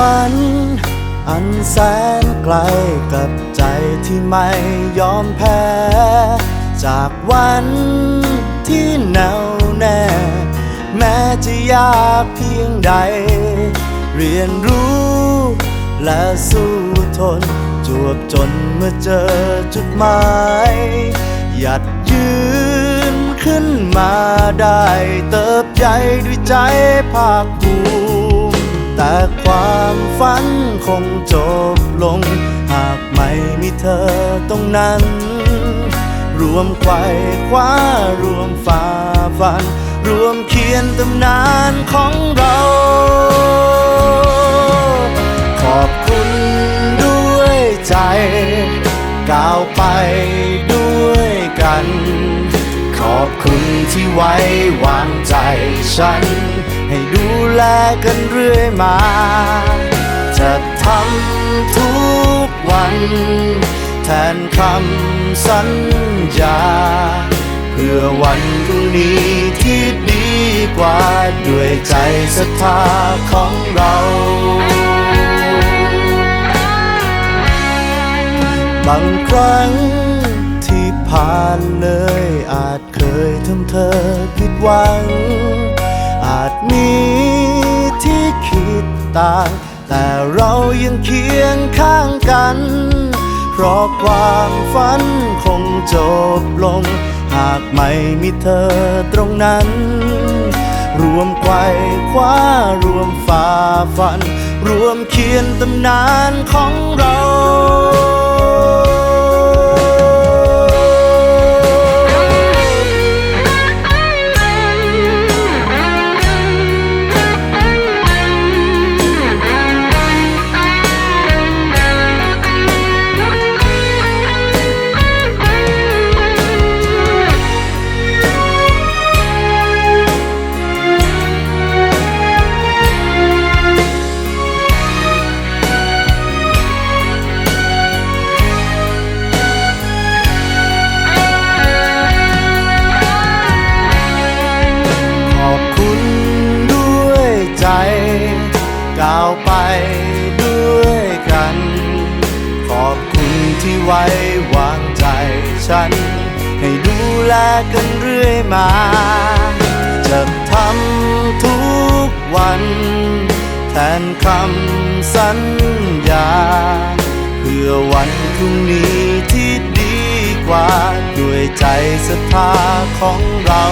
ฝัน อันแสนไกลกับใจที่ไม่ยอมแพ้ จากวันที่แน่วแน่ แม้จะยากเพียงใด เรียนรู้และสู้ทน จวบจนเมื่อเจอจุดหมาย หยัดยืนขึ้นมาได้เติบใหญ่ด้วยใจภาคภูมิ แต่ความฝันคงจบลง หากไม่มีเธอตรงนั้น รวมไขว่คว้ารวมฝ่าฟัน รวมเขียนตำนานของเรา ขอบคุณด้วยใจ ก้าวไปด้วยกัน ขอบคุณที่ไว้วางใจฉัน ให้ดูแลกันเรื่อยมา จะทำทุกวัน แทนคำสัญญา เพื่อวันพรุ่งนี้ที่ดีกว่า ด้วยใจศรัทธาของเราบางครั้งที่ผ่านเลยอาจเคยทำเธอผิดหวัง อาจมีที่คิดต่าง แต่เรายังเคียงข้างกัน เพราะความฝันคงจบลง หากไม่มีเธอตรงนั้น รวมไขว่คว้ารวมฝ่าฟัน รวมเขียนตำนานของเรา ไว้วางใจฉัน ให้ดูแลกันเรื่อยมา จะทำทุกวัน แทนคำสัญญา เพื่อวันพรุ่งนี้ที่ดีกว่า ด้วยใจศรัทธาของเรา